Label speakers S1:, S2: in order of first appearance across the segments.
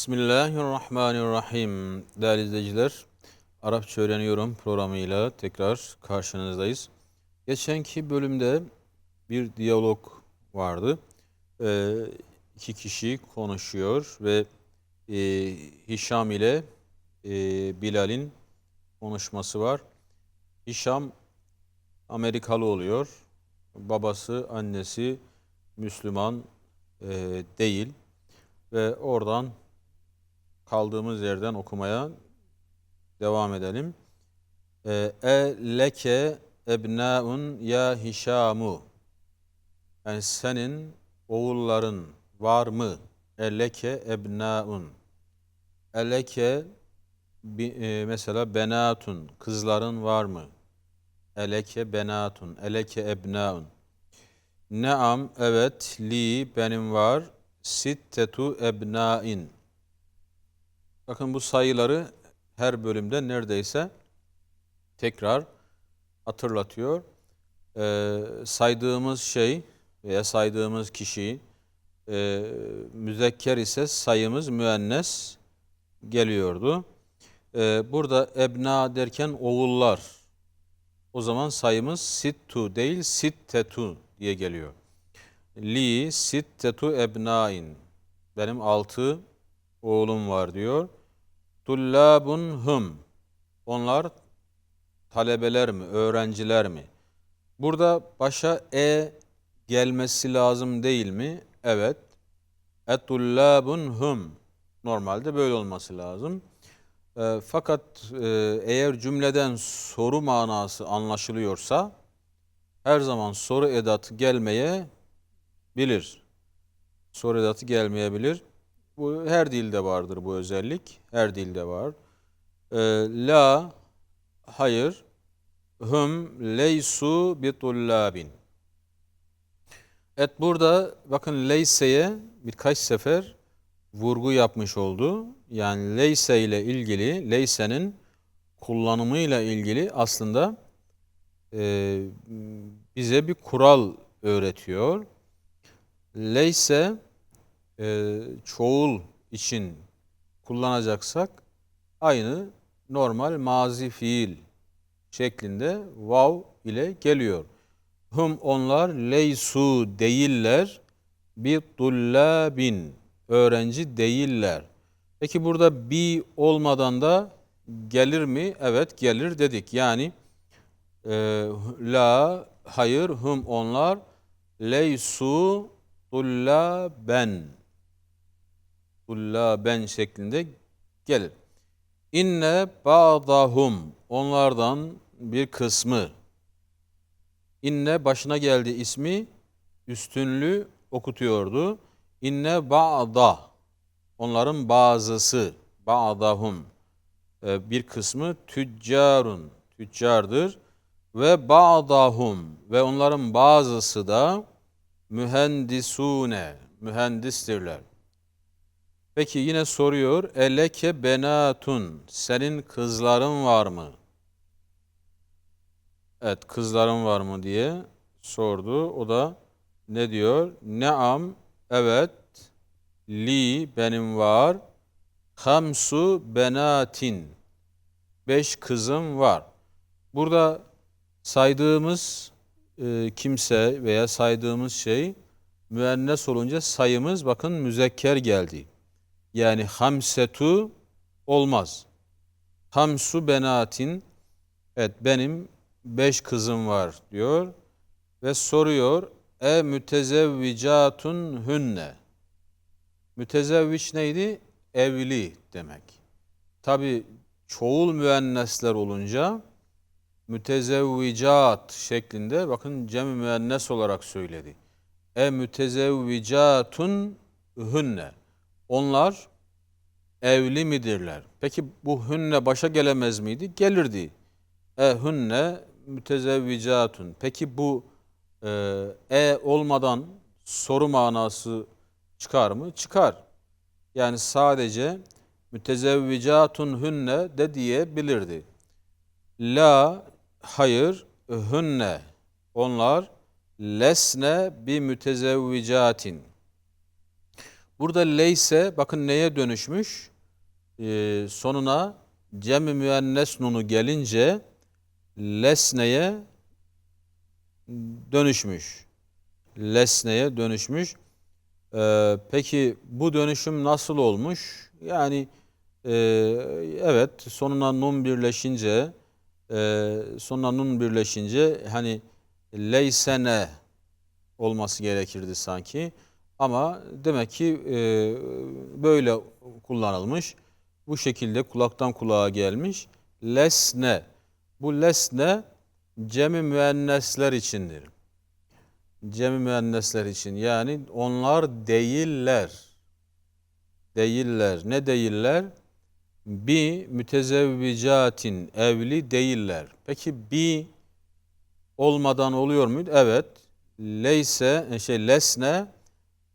S1: Bismillahirrahmanirrahim. Değerli izleyiciler, Arapça öğreniyorum programıyla tekrar karşınızdayız. Geçenki bölümde bir diyalog vardı. Ee, iki kişi konuşuyor ve e, Hişam ile e, Bilal'in konuşması var. Hişam Amerikalı oluyor. Babası, annesi Müslüman e, değil ve oradan kaldığımız yerden okumaya devam edelim. E leke ebnaun ya Hişamu. Yani senin oğulların var mı? E leke ebnaun. E leke e, mesela benatun. Kızların var mı? Eleke benatun. Eleke ebnaun. Neam evet li benim var. Sittetu ebnain Bakın bu sayıları her bölümde neredeyse tekrar hatırlatıyor. Ee, saydığımız şey veya saydığımız kişi e, müzekker ise sayımız müennes geliyordu. Ee, burada ebna derken oğullar. O zaman sayımız sittu değil sittetu diye geliyor. Li sittetu ebnain. Benim altı oğlum var diyor. Tullabun hum. Onlar talebeler mi, öğrenciler mi? Burada başa e gelmesi lazım değil mi? Evet. Etullabun hum. Normalde böyle olması lazım. E, fakat e, eğer cümleden soru manası anlaşılıyorsa her zaman soru edatı gelmeye bilir. Soru edatı gelmeyebilir. Bu her dilde vardır bu özellik. Her dilde var. E, la hayır. Hum leysu bitullabin. Evet burada bakın leyseye birkaç sefer vurgu yapmış oldu. Yani leyse ile ilgili, leysenin kullanımıyla ilgili aslında e, bize bir kural öğretiyor. Leyse e, çoğul için kullanacaksak aynı normal mazi fiil şeklinde vav ile geliyor. Hum onlar leysu değiller bir tullabin öğrenci değiller. Peki burada bi olmadan da gelir mi? Evet gelir dedik. Yani e, la hayır hum onlar leysu tullaben ben şeklinde gelir. İnne ba'dahum onlardan bir kısmı İnne başına geldi ismi üstünlü okutuyordu. İnne ba'da onların bazısı ba'dahum e, bir kısmı tüccarun tüccardır ve ba'dahum ve onların bazısı da mühendisune mühendistirler. Peki yine soruyor. Eleke benatun. Senin kızların var mı? Evet kızların var mı diye sordu. O da ne diyor? Neam evet li benim var. Hamsu benatin. Beş kızım var. Burada saydığımız e, kimse veya saydığımız şey müennes olunca sayımız bakın müzekker geldi. Yani hamsetu olmaz. Hamsu benatin evet benim beş kızım var diyor ve soruyor e mütezevvicatun hünne mütezevviç neydi? Evli demek. Tabi çoğul müennesler olunca mütezevvicat şeklinde bakın cem müennes olarak söyledi. E mütezevvicatun hünne onlar evli midirler? Peki bu hünne başa gelemez miydi? Gelirdi. E hünne mütezevvicatun. Peki bu e, e olmadan soru manası çıkar mı? Çıkar. Yani sadece mütezevvicatun hünne de diyebilirdi. La hayır hünne onlar lesne bi mütezevvicatin Burada leyse bakın neye dönüşmüş? Ee, sonuna cem-i müennes nunu gelince lesneye dönüşmüş. Lesneye dönüşmüş. Ee, peki bu dönüşüm nasıl olmuş? Yani e, evet sonuna nun birleşince e, sonuna nun birleşince hani leysene olması gerekirdi sanki. Ama demek ki e, böyle kullanılmış. Bu şekilde kulaktan kulağa gelmiş. Lesne. Bu lesne cemi müennesler içindir. Cemi müennesler için. Yani onlar değiller. Değiller. Ne değiller? Bi mütezevvicatin evli değiller. Peki bi olmadan oluyor muydu? Evet. Leyse şey lesne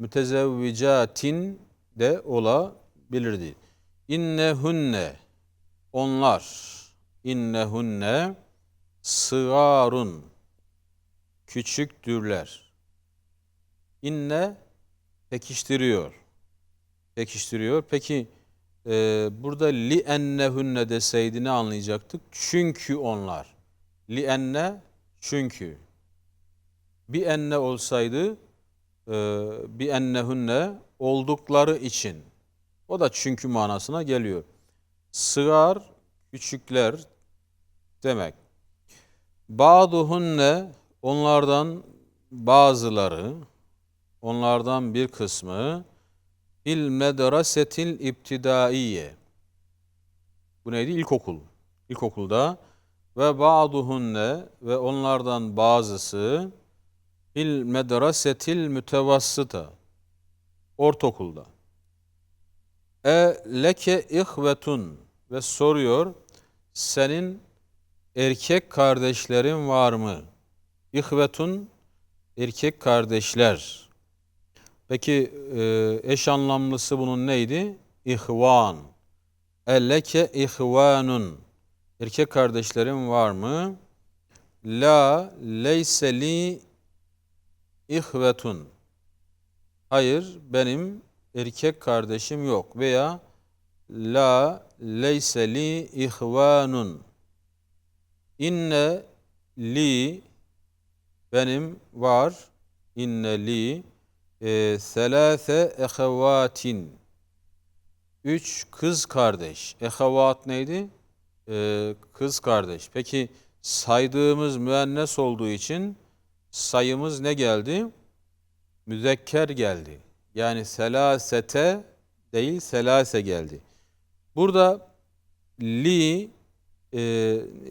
S1: mütezevvicatin de olabilirdi. İnnehunne onlar innehunne sıgarun küçüktürler. İnne pekiştiriyor. Pekiştiriyor. Peki e, burada li ennehunne deseydi ne anlayacaktık? Çünkü onlar. Li enne çünkü. Bir enne olsaydı e, bir ennehunne oldukları için. O da çünkü manasına geliyor. Sıgar küçükler demek. Ba'duhunne onlardan bazıları onlardan bir kısmı il medrasetil ibtidaiye. Bu neydi? İlkokul. İlkokulda ve ba'duhunne ve onlardan bazısı il medrasetil mütevassıta. Ortaokulda. E leke ihvetun ve soruyor senin erkek kardeşlerin var mı? İhvetun erkek kardeşler. Peki e, eş anlamlısı bunun neydi? İhvan. Elleke ihvanun. Erkek kardeşlerin var mı? La leyse li ihvetun. Hayır benim erkek kardeşim yok veya la leyse li ihvanun. İnne li benim var inne li e, selase ehevatin üç kız kardeş. Ehevat neydi? E, kız kardeş. Peki saydığımız müennes olduğu için sayımız ne geldi? Müzekker geldi. Yani selasete değil selase geldi. Burada li e,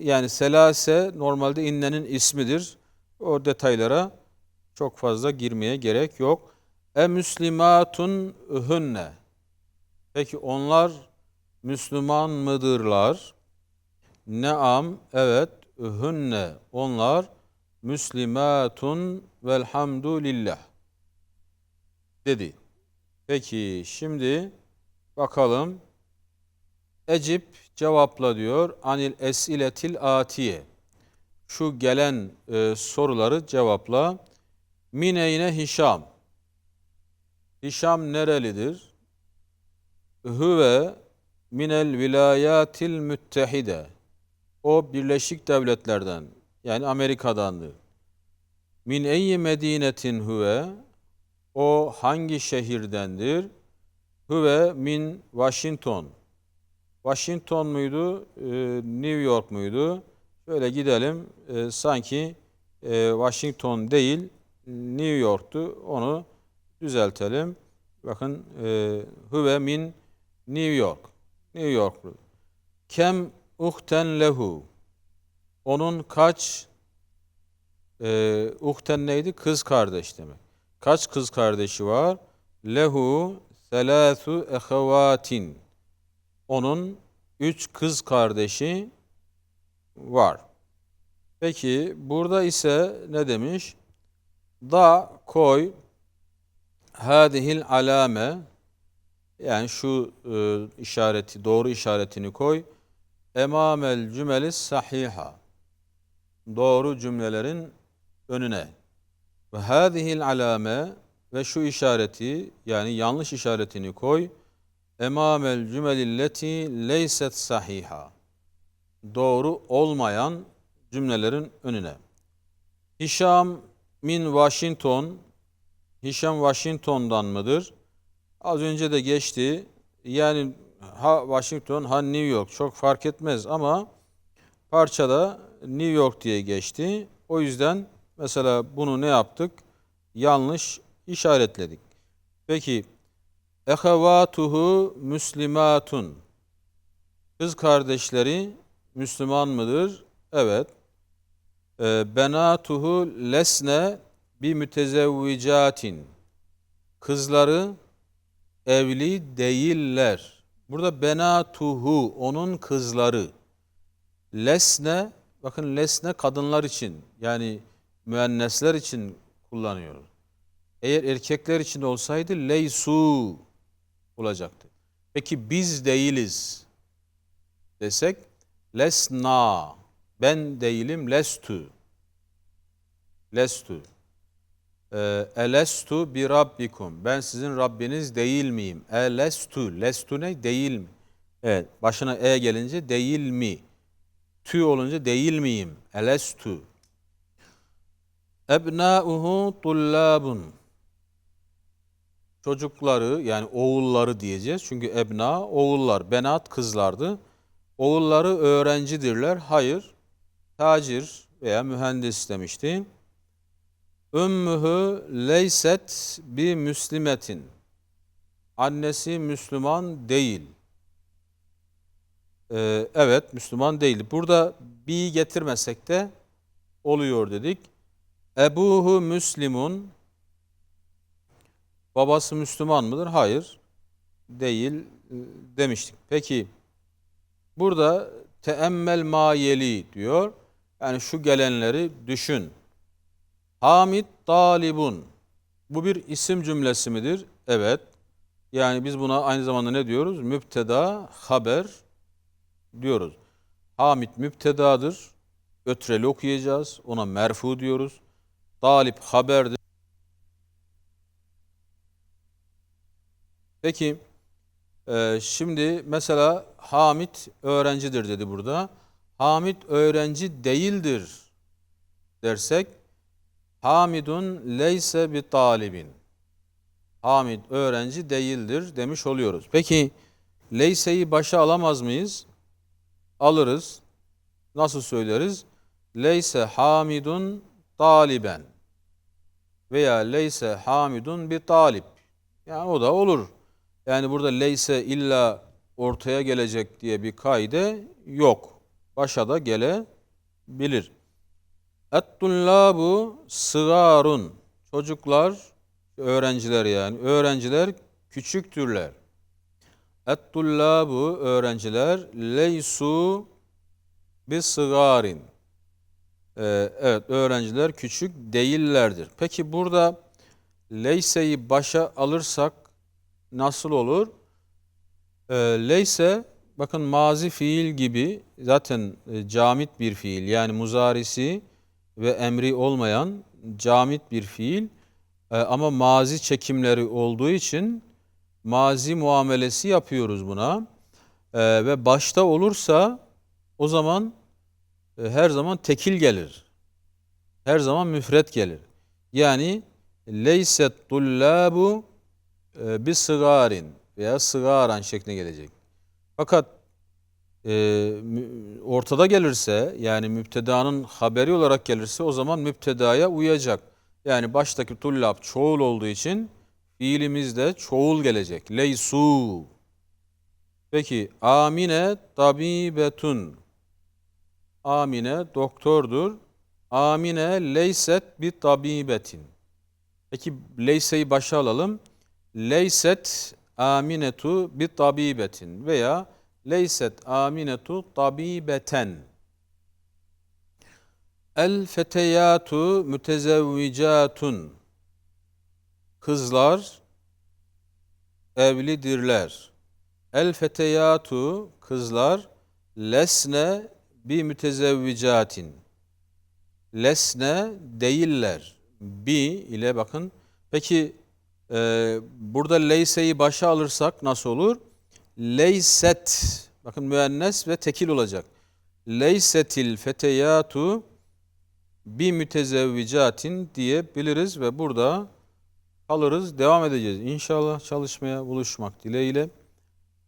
S1: yani selase normalde innenin ismidir. O detaylara çok fazla girmeye gerek yok. E müslimatun hünne. Peki onlar Müslüman mıdırlar? Neam, evet, hünne, onlar Müslimatun velhamdülillah dedi. Peki şimdi bakalım. Ecip cevapla diyor. Anil esiletil atiye. Şu gelen e, soruları cevapla. Mineyne Hişam. Hişam nerelidir? Hüve minel vilayatil müttehide. O Birleşik Devletlerden yani Amerika'dandı. Min eyyi medinetin hüve o hangi şehirdendir? Hüve min Washington. Washington muydu? E, New York muydu? Şöyle gidelim. E, sanki e, Washington değil New York'tu. Onu düzeltelim. Bakın Hüve min New York. New Yorklu. Kem uhten lehu. Onun kaç e, uhten neydi? Kız kardeş demek. Kaç kız kardeşi var? Lehu selâsu ehevatin. Onun üç kız kardeşi var. Peki burada ise ne demiş? Da koy hadihil alame yani şu e, işareti doğru işaretini koy. Emamel cümeli sahiha. Doğru cümlelerin önüne. Ve hadihil alame ve şu işareti yani yanlış işaretini koy. Emamel cümelilleti leyset sahiha. Doğru olmayan cümlelerin önüne. Hişam min Washington. Hişam Washington'dan mıdır? Az önce de geçti. Yani ha Washington ha New York çok fark etmez ama parçada New York diye geçti. O yüzden mesela bunu ne yaptık? Yanlış işaretledik. Peki ehevatuhu müslimatun. Kız kardeşleri Müslüman mıdır? Evet. E, benatuhu lesne bi mütezevvicatin. Kızları evli değiller. Burada benatuhu onun kızları. Lesne bakın lesne kadınlar için yani müennesler için kullanıyoruz. Eğer erkekler için olsaydı leysu olacaktı. Peki biz değiliz desek lesna ben değilim lestu lestu ee, elestu bi rabbikum ben sizin Rabbiniz değil miyim? Elestu lestu ne? Değil mi? Evet başına e gelince değil mi? Tü olunca değil miyim? Elestu Ebnauhu tullabun çocukları yani oğulları diyeceğiz. Çünkü ebna oğullar, benat kızlardı. Oğulları öğrencidirler. Hayır, tacir veya mühendis demişti. Ümmühü leyset bi müslimetin. Annesi Müslüman değil. Ee, evet, Müslüman değil. Burada bi getirmesek de oluyor dedik. Ebuhu Müslimun Babası Müslüman mıdır? Hayır. Değil e, demiştik. Peki burada teemmel mayeli diyor. Yani şu gelenleri düşün. Hamid talibun. Bu bir isim cümlesi midir? Evet. Yani biz buna aynı zamanda ne diyoruz? Müpteda, haber diyoruz. Hamid müptedadır. Ötreli okuyacağız. Ona merfu diyoruz. Talip haberdir. Peki e, şimdi mesela Hamit öğrencidir dedi burada. Hamit öğrenci değildir dersek Hamidun leyse bi talibin. Hamid öğrenci değildir demiş oluyoruz. Peki leyseyi başa alamaz mıyız? Alırız. Nasıl söyleriz? Leyse hamidun taliben veya leyse hamidun bi talip. Yani o da olur. Yani burada leyse illa ortaya gelecek diye bir kaide yok. Başa da gelebilir. Et-tullabu sıgarun. Çocuklar, öğrenciler yani. Öğrenciler küçüktürler. Et-tullabu öğrenciler leysu bir sıgarin. Ee, evet öğrenciler küçük değillerdir. Peki burada leyseyi başa alırsak nasıl olur? E, leyse bakın mazi fiil gibi zaten e, camit bir fiil yani muzarisi ve emri olmayan camit bir fiil e, ama mazi çekimleri olduğu için mazi muamelesi yapıyoruz buna e, ve başta olursa o zaman her zaman tekil gelir. Her zaman müfret gelir. Yani leyset tullabu e, bir sıgarin veya sıgaran şekline gelecek. Fakat e, ortada gelirse yani müptedanın haberi olarak gelirse o zaman müptedaya uyacak. Yani baştaki tullab çoğul olduğu için fiilimizde çoğul gelecek. Leysu. Peki amine tabibetun. Amine doktordur. Amine leyset bir tabibetin. Peki leyseyi başa alalım leyset aminetu bi tabibetin veya leyset aminetu tabibeten. El feteyatu mütezevvicatun. Kızlar evlidirler. El feteyatu kızlar lesne bi mütezevvicatin. Lesne değiller. Bi ile bakın. Peki Ee, burada leyseyi başa alırsak nasıl olur? Leyset. Bakın müennes ve tekil olacak. Leysetil feteyatu bi mütezevvicatin diyebiliriz ve burada kalırız. Devam edeceğiz. İnşallah çalışmaya buluşmak dileğiyle.